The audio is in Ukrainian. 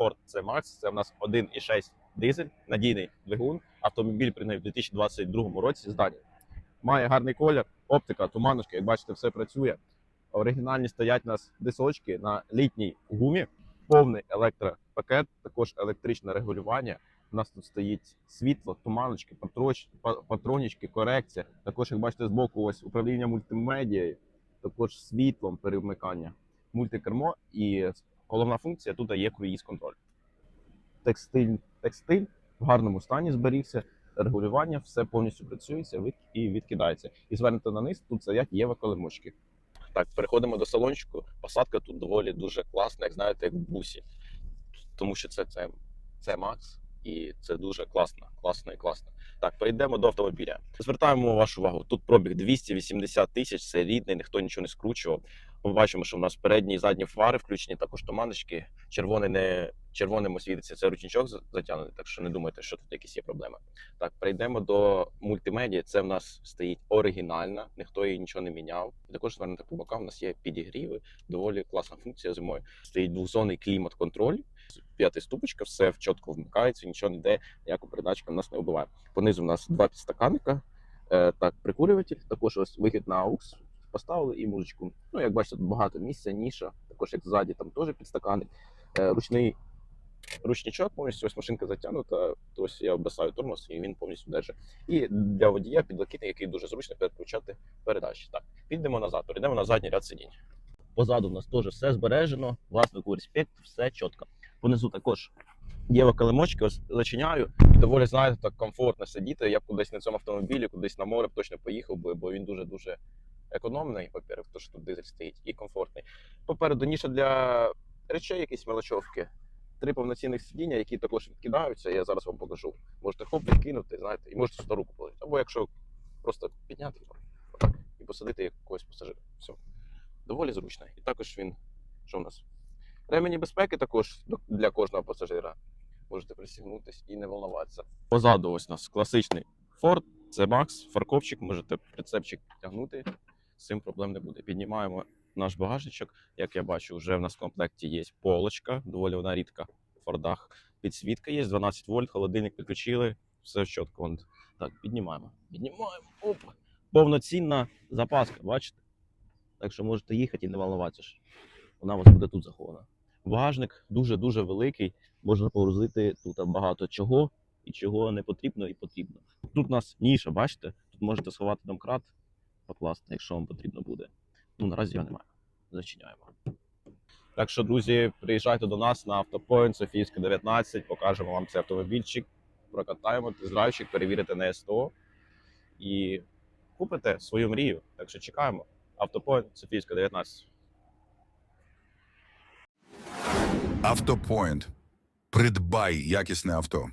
Ford C-Max. Це в нас 1,6 дизель, надійний двигун. Автомобіль прийняв у 2022 році з. Має гарний колір, оптика, туманочка, як бачите, все працює. Оригінальні стоять у нас дисочки на літній гумі, повний електропакет, також електричне регулювання. У нас тут стоїть світло, туманочки, патронічки, корекція. Також, як бачите, збоку ось управління мультимедією, також світлом перемикання, мультикермо і головна функція тут є круїз контроль. Текстиль, текстиль в гарному стані зберігся, регулювання, все повністю працюється і відкидається. І звернете на низ, тут стоять єва колимочки. Так, переходимо до салончику. Посадка тут доволі дуже класна, як знаєте, як в бусі. Тому що це, це, це Макс, і це дуже класно, класно і класно. Так, перейдемо до автомобіля. Звертаємо вашу увагу. Тут пробіг 280 тисяч, це рідний, ніхто нічого не скручував. Ми бачимо, що в нас передні і задні фари включені, також туманочки. Червоний не червоним освітиться. Це ручничок за- затягнутий, так що не думайте, що тут якісь є проблеми. Так, перейдемо до мультимедіа. Це в нас стоїть оригінальна, ніхто її нічого не міняв. І також звернете по бокам. У нас є підігріви, доволі класна функція зимою. Стоїть двохзонний клімат-контроль, п'ятий ступочка, все чітко вмикається, нічого ніде, ніяку передачку в нас не вбиває. Понизу у нас два підстаканника, е, так, прикурюватель, також ось вихід на AUX поставили і музичку. Ну, як бачите, тут багато місця, ніша, також як ззаді, там теж підстаканник. Е, ручний ручничок, повністю ось машинка затягнута, то ось я обрисаю тормоз і він повністю держить. І для водія підлокітник, який дуже зручно переключати передачі. Так, підемо назад, перейдемо на задній ряд сидінь. Позаду в нас теж все збережено, власнику респект, все чітко. Понизу також є килимочки, ось зачиняю. І доволі, знаєте, так комфортно сидіти. Я б кудись на цьому автомобілі, кудись на море б точно поїхав би, бо він дуже-дуже економний, по-перше, тому що тут дизель стоїть, і комфортний. Попереду ніша для речей, якісь мелочовки. Три повноцінних сидіння, які також відкидаються, я зараз вам покажу. Можете хоп, відкинути, знаєте, і можете сюди руку положити. Або якщо просто підняти і посадити якогось пасажира. Все. Доволі зручно. І також він, що в нас? Ремені безпеки також для кожного пасажира. Можете пристігнутися і не волноватися. Позаду ось у нас класичний Ford, це Max, фаркопчик, можете прицепчик тягнути, цим проблем не буде. Піднімаємо наш багажничок. Як я бачу, вже в нас в комплекті є полочка, доволі вона рідка в Фордах. Підсвітка є, 12 вольт, холодильник підключили, все чітко. Так, піднімаємо. Піднімаємо. Оп. Повноцінна запаска, бачите? Так що можете їхати і не волноватися. Вона у вас буде тут захована. Багажник дуже-дуже великий, можна погрузити тут багато чого і чого не потрібно і потрібно. Тут у нас ніша, бачите? Тут можете сховати домкрат, покласти, якщо вам потрібно буде. Ну, наразі його немає. Зачиняємо. Так що, друзі, приїжджайте до нас на автопоінт Софійська 19, покажемо вам цей автомобільчик, прокатаємо тест-драйвчик, перевірите на СТО і купите свою мрію. Так що чекаємо. Автопоінт Софійська 19. Автопоінт. Придбай якісне авто.